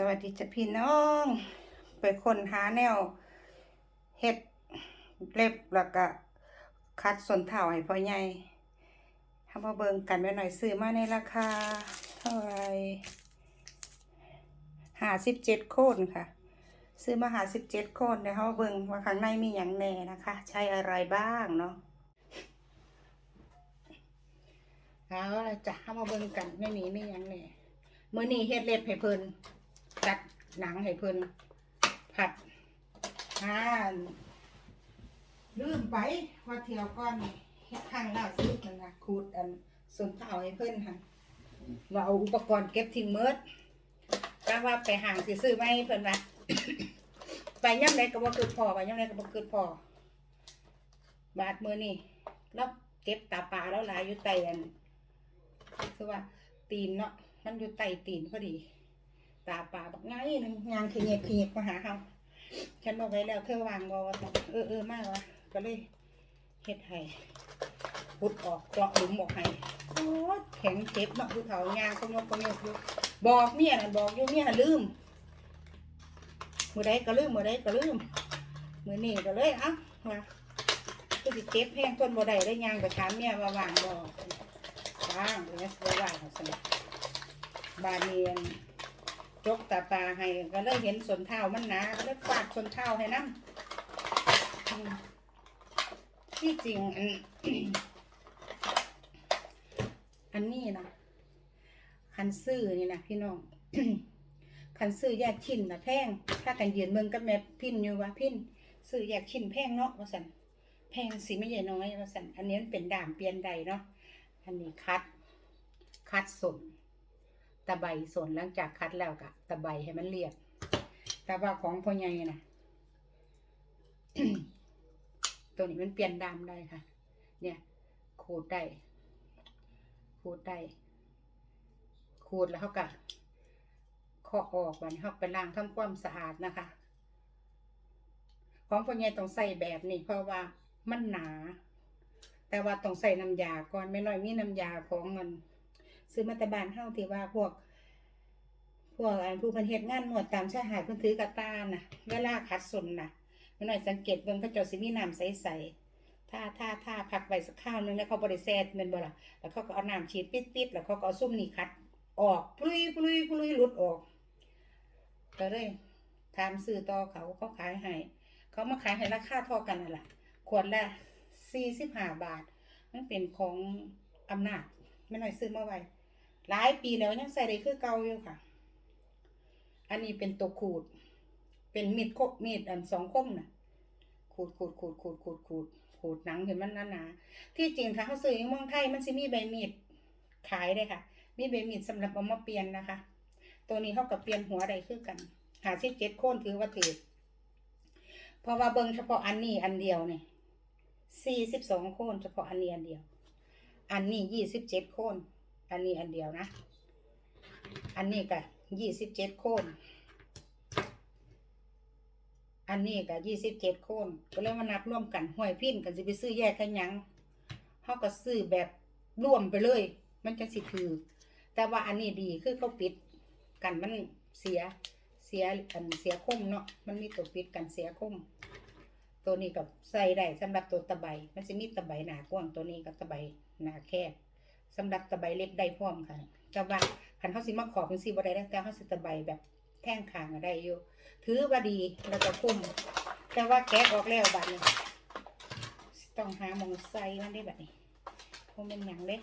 สวัสดีจ้ะพี่น้อง ไปคนหาแนวเฮ็ดเล็บแล้วก็คัดส่วนเท้าให้พ่อใหญ่ทำมาเบิงกันไว้หน่อยซื้อมาในราคา เท่าไรห้าสิบเจ็ดโคนค่ะ ซื้อมาหาสิบเจ็ดโคนเดี๋ยวเขาเบิงว่าข้างในมีอย่างแน่นะคะ ใช้อะไรบ้างเนาะเอาละจ้ะเข้ามาเบิ่งกันไม่มีไม่ยังแน่มื้อนี้เฮ็ดเล็บให้เพิ่น ตัดหนังให้เพิ่นผัดอ่าลืมไปว่าเที่ยวก่อนนี่เฮ็ดข้างล่าสุดนั่นนะขูดอันส่วนเท้าให้เพิ่นค่ะว่าเอาอุปกรณ์เก็บทิ้งเมิดแต่ว่าไปห่างสิซื้อมาให้เพิ่นว่าไปย่ำไหนก็บ่คือพอไปย่ำไหนก็บ่คือพอบาดมือนี่แล้วเก็บตาปลาแล้วหลายอยู่ใต้อันคือว่าตีนเนาะมันอยู่ใต้ตีนพอดี ตาปลาบักไงนึงยางขยิบขยิบมาหาเฮาฉันบอกไว้แล้วเธอวางบอว่าเออเออมากวะก็เลยเฮ็ดให้พุดออกเจาะหลุมออกให้โอ้แข็งเจ็บเนาะผู้เฒ่ายางก็ยกก็ยกอยู่บอกเมียน่ะบอกอยู่เมียน่ะลืมมือใดก็ลืมมือใดก็ลืมมือนี่ก็เลยอ้าว่าก็สิเก็บแห้งต้นบ่ได้ได้ยางไปถามเมียว่าวางบ่ว่างเลยบ่วางสนบานเนียน จกตาปลาให้ก็เลยเห็นส่วนเท้ามันหนาก็เลยฟาดส่วนเท้าให้น้ำที่จริงอันอันนี้นะคันซื้อนี่นะพี่น้องคันซื้อแยกชิ้นนะแพงถ้ากันยืนเมืองกับแม่พินอยู่ว่าพินซื้อแยกชิ้นแพงเนาะว่าสันแพงสีไม่ใหญ่น้อยว่าสันอันนี้มันเป็นด่ามเปลี่ยนใดเนาะอันนี้คัดคัดส่วน ตะไบส่วนหลังจากคัดแล้วกะตะไบให้มันเรียบแต่ว่าของพ่อใหญ่น่ะตัวนี้มันเปลี่ยนดามได้ค่ะ เนี่ย ขูดได้ ขูดได้ ขูดแล้วเขากะเคาะออกวันเขาไปล้างทำความสะอาดนะคะ ของพวกนี้ต้องใส่แบบนี้เพราะว่ามันหนา แต่ว่าต้องใส่น้ำยาก่อนไม่น้อยมีน้ำยาของมัน ซื้อมาตบานเฮาที่ว่าพวก พวกอันผู้เพันเฮ็ดงานหนวดตามชายหาดเพิ่นถือกระตาน่ะ เวลาคัดสนน่ะม่น้อยสังเกตเบิ่งเขาเจ้าสิมีน้ำใสๆถ้าถ้าถ้าพักไว้สักข้าวนึงแล้วเขาบ่ได้แซ่แม่นบ่ล่ะแล้วเขาก็เอาน้ำฉีดปิดๆแล้วเขาก็เอาซุ่มนี่คัด ออกปลุยปลุยปลุยหลุดออกก็เลยถามซื้อต่อเขาเขาขายให้เขามาขายให้ราคาเท่ากันนั่นแหละขวดละสี่สิบห้าบาท มันเป็นของอำนาจไม่หน่อยซื้อมาไว้ หลายปีแล้วยังใส่ได้คือเก่าอยู่ค่ะ อันนี้เป็นตัวขูด เป็นมีดคบมีดอันสองคมน่ะ ขูดขูดขูดขูดขูดขูดขูดหนังเห็นมันหนาๆที่จริงถ้าเขาซื้อในเมืองไทยมันจะมีใบมีดขายเลยค่ะ มีใบมีดสำหรับเอามาเปลี่ยนนะคะ ตัวนี้เขากับเปลี่ยนหัวใดคือกัน หาสิบเจ็ดโคนถือว่าถือเพราะว่าเบิ่งเฉพาะอันนี้อันเดียวเนี่ยสี่สิบสองโคนเฉพาะอันนี้อันเดียว อันนี้ยี่สิบเจ็ดโคน อันนี้อันเดียวนะ อันนี้ก็ยี่สิบเจ็ดโคนอันนี้ก็ยี่สิบเจ็ดโคนก็เลยมานับร่วมกันห้วยพินกันสิไปซื้อแยกกันยังเขาก็ซื้อแบบร่วมไปเลย มันจะสิถือ แต่ว่าอันนี้ดีคือเขาปิดกันมันเสียเสียอันเสียคมเนาะมันมีตัวปิดกันเสียคมตัวนี้กับใส่ได้สำหรับตัวตะไบมันจะมีตะไบหนากว้างตัวนี้กับตะไบหนาแคบ สำหรับตะไบเล็บได้พร้อมค่ะแต่ว่าคันเขาสิมาขอบเป็นสีบ่ได้แต่เขาสิตะไบแบบแท่งขางอะได้อยู่ ถือว่าดีแล้วก็คุ้มแต่ว่าแกะออกแล้วบัดนี้ต้องหามองใส่มันได้แบบนี้เพราะมันหยังเด้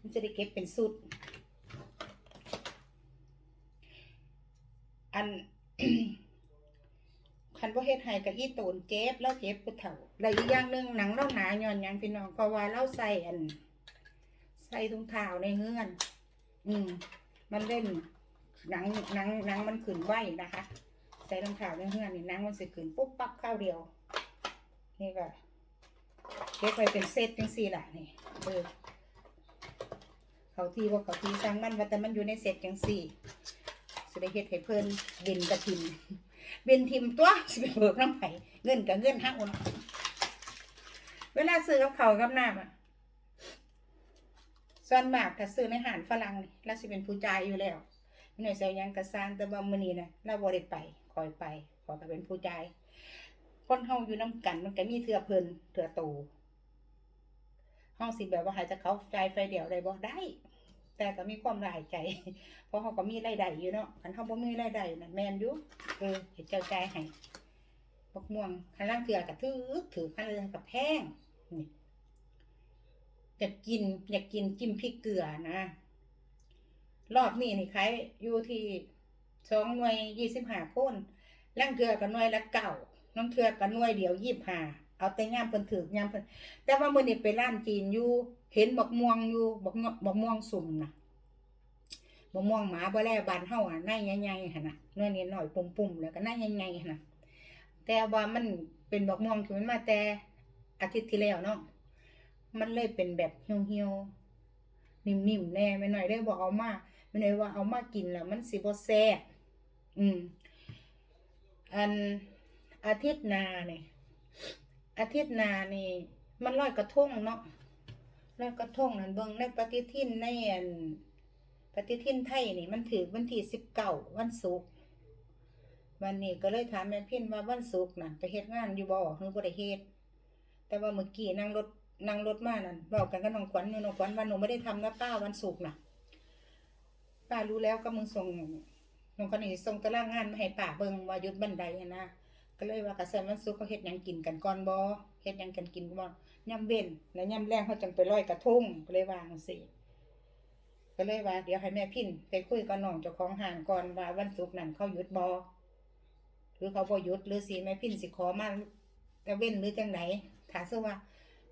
มันจะได้เก็บเป็นสุด อันคันบ่เฮ็ดให้กับอีโตนเจ็บแล้วเจ็บผู้เฒ่าแล้วอีกอย่างหนึ่งหนังเราหนาย้อนยังพี่น้องเพราะว่าเราใส่อัน ใส่ถุงเท้าในเฮือน อืม มันเล่นหนังหนังหนังมันขึ้นไหวนะคะ ใส่รองเท้าในเฮือนนี่หนังมันสิขึ้นปุ๊บปั๊บข้าวเดียว นี่ก็เก็บไว้เป็นเซตจังซี่ล่ะนี่เออเขาที่ว่าเขาที่สร้างมันว่าแต่มันอยู่ในเซตจังซี่สิได้เฮ็ดให้เพิ่นเบนกระทิมเบนทิมตัวสิไปเบิกน้ำไผ่เงินกับเงินห้าอนเวลาซื้อกับเขากับน้ำอะ ส่วนมากถ้าซื้อในอาหารฝรั่งนี่ล้วสิเป็นผู้จ่ายอยู่แล้วหน่อยเสียวหยังกระซานแต่ว่ามื้อนี้นะเราบ่ได้ไปคอยไปขอยก็เป็นผู้จ่ายคนเฮาอยู่นํกันมันก็มีเทื่อเพิ่นเทื่อโตเฮาสิแบบว่าให้จะเขาจ่ายไฟเดียวได้บ่ได้ แต่ก็มีความรายใจ เพราะเฮาก็มีรายได้อยู่เนาะคันเฮาบ่มีรายได้น่ะแม่นอยู่เออเฮ็ดเจ้าจ่ายให้บักม่วงคันล่างเทื่อก็ถือถือคันเรือก็แพงนี่ อยากกิน อยากกินจิ้มพริกเกลือนะ รอบนี้นี่ขายอยู่ที่สองหน่วยยี่สิบห้าพ้นล่างเทือกับหน่วยละเก่าน้องเทือกับหน่วยเดียวยี่ห้าเอาแต่ย่ามเพิ่นถือย่ามเพิ่นแต่ว่ามื้อนี้ไปร้านจีนอยู่ เห็นบักม่วงอยู่บักบักม่วงสุ่มนะบักม่วงหมาบ่แลบานเฮาอะหน้าใหญ่ๆหั่นน่ะหน่วยนี้หน่อยปุ่มๆแล้วก็หน้าใหญ่ๆหั่นน่ะแต่ว่ามันเป็นบักม่วงที่มันมาแต่อาทิตย์ที่แล้วเนาะ มันเลยเป็นแบบเหี่ยวๆ นิ่มๆ แน่ไม่หน่อยได้บอกเอามาไม่ได้ว่าเอามากินแล้วมันสิบ่แซ่บอืม อันอาทิตย์นาเนี่ยอาทิตย์นานี่มันลอยกระทงเนาะลอยกระทงนั่นเบิ่งในปฏิทินในอันปฏิทินไทยนี่มันถือวันที่สิบเก้าวันศุกร์วันนี้ก็เลยถามแม่พินว่าวันศุกร์น่ะไปเฮ็ดงานอยู่บ่หรือบ่ได้เฮ็ดแต่ว่าเมื่อกี้นั่งรถ นั่งรถมานั่นบอกกันกับน้องขวัญอยู่น้องขวัญว่าหนูไม่ได้ทำนะป้าวันศุกร์น่ะ ป้ารู้แล้วก็มึงส่งน้องคนนี้ส่งตารางงานมาให้ป้าเบิ่งว่าหยุดบันไดนะก็เลยว่ากระแสมันสุกร์เขาเฮ็ดยังกินกันก่อนบ่เฮ็ดยังกันกินบ่ย่ำเว้นแล้วย่ำแรงเขาจังไปลอยกระทงก็เลยวาจั่งสิก็เลยว่า เดี๋ยวให้แม่พินไปคุยกับน้องเจ้าของห้างก่อนว่าวันศุกร์นั้นเขาหยุดบ่หรือเขาบ่หยุดหรือสิแม่พินสิขอมาแต่เว้นหรือจังไหนถ้าซะว่า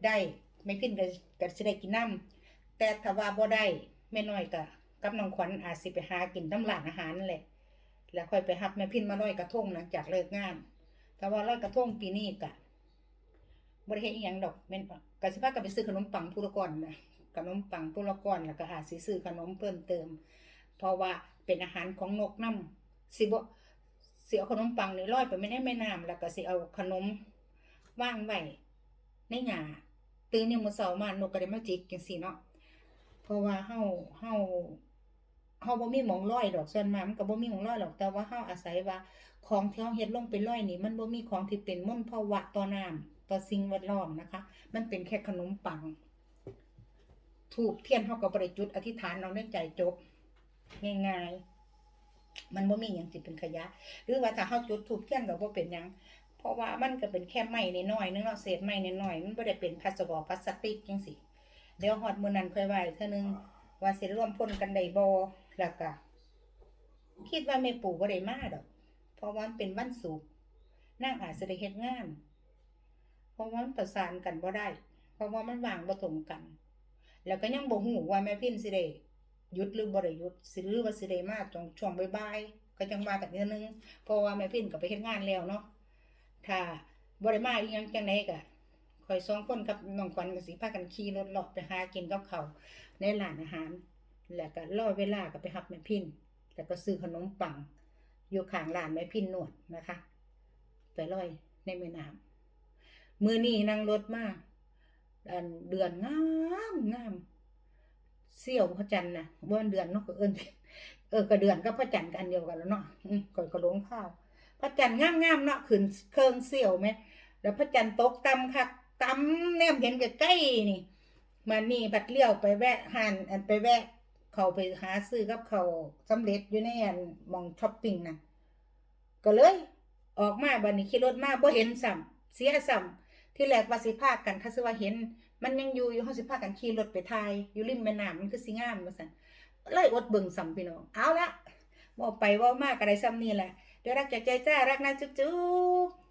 ได้แม่พินก็ก็สิได้กินน้ำแต่ถ้าว่าบ่ได้แม่น้อยก็กับน้องขวัญอาจสิไปหากินตำร้านอาหารนั่นแหละแล้วค่อยไปหับแม่พินมาลอยกระทงหลังจากเลิกงาน แต่ว่าลอยกระทงปีนี้กะบริเฮ็ดอีหยังดอกแม่นปะกสิพากันไปซื้อขนมปังผู้ละก่อนนะขนมปังผู้ละก่อนแล้วก็อาจสิซื้อขนมเพิ่มเติม เพราะว่าเป็นอาหารของนกน้ำสิบ่สิเอาขนมปังนี่ลอยไปไม่ได้แม่น้ำแล้วก็สิเอาขนมว่างไว้ในหญ้า ตื่นเนี่ยมื้อเช้ามานกก็ได้มาจิกจังซี่เนาะเพราะว่าเฮาเฮาเฮาบ่มีหมองลอยดอกส่วนมากมันก็บ่มีหมองลอยหรอกแต่ว่าเฮาอาศัยว่าของที่เฮาเฮ็ดลงไปลอยนี่ มันบ่มีของที่เป็นมลภาวะต่อน้ำต่อสิ่งแวดล้อมนะคะ มันเป็นแค่ขนมปังถูกเทียนเฮาก็บ่ได้จุดอธิษฐานเอาในใจจบง่ายๆมันบ่มีหยังสิเป็นขยะ หรือว่าถ้าเฮาจุดถูกเทียนก็บ่เป็นหยัง ราะว่ามันก็เป็นแค่ไม้น้อยๆนึงเนาะเศษไม้น้อยๆมันบ่ได้เป็นพลาสติกพลาสติกจังซี่เดี๋ยวฮอดมื้อนั้นค่อยไหว้เทื่อนึงว่าสิร่วมพ้นกันได้บ่แล้วก็คิดว่าแม่ปู่บ่ได้มาดอก เพราะว่ามันเป็นวันศุกร์นางอาจสิได้เฮ็ดงาน เพราะว่ามันประสานกันบ่ได้ เพราะว่ามันว่างบ่ตรงกัน แล้วก็ยังบ่ฮู้ว่าแม่พินสิได้หยุดหรือบ่ได้หยุดสิหรือว่าสิได้มาตรงช่วงบ่ายๆก็จังมากันเทื่อนึงเพราะว่าแม่พินก็ไปเฮ็ดงานแล้วเนาะ ถ้าบ่ได้มาอีหยังจังไดก็ข่อยสองคนกับน้องขวัญก็สิพากันขี่รถเลาะไปหากินกับเขาในร้านอาหาร แล้วก็รอเวลาก็ไปหับแม่พินแล้วก็ซื้อขนมปัง อยู่ข้างร้านแม่พินนวดนะคะ ไปลอยในแม่น้ำมือนี้นั่งรถมาอันเดือนงามงามเสี่ยวพระจันทร์นะว่าเดือนเนาะก็เอิ้นเออก็เดือนก็พระจันทร์กันเดียวกันแล้วเนาะก่อยก็หลงข้าว พระจันทร์งามๆเนาะขึ้นเครื่องเสี่ยวไหมแล้วพระจันทร์ตกต่ำคักต่ำแนมเห็นใกล้ๆนี่มานี่บัดเลี้ยวไปแวะหันอันไปแวะ เขาไปหาซื้อกับเขาวสำเร็จอยู่ในอันมองช้อปปิ้งนะก็เลย ออกมาบัดนี้ขี่รถมาบ่เห็นซ้ำเสียซ้ำที่แรกว่าสิพากันคัสว่าเห็น มันยังอยู่อยู่เฮาสิพากันขี่รถไปถ่ายอยู่ริมแม่น้ำมันคือสิงามว่าซั่นเลยอดเบิ่งซ้ำพี่น้องเอาละบ่ไปเว้ามาก็ได้ซ้ำนี่แหละ เดี๋ยวรักจากใจจ้ารักนะจุ๊บๆ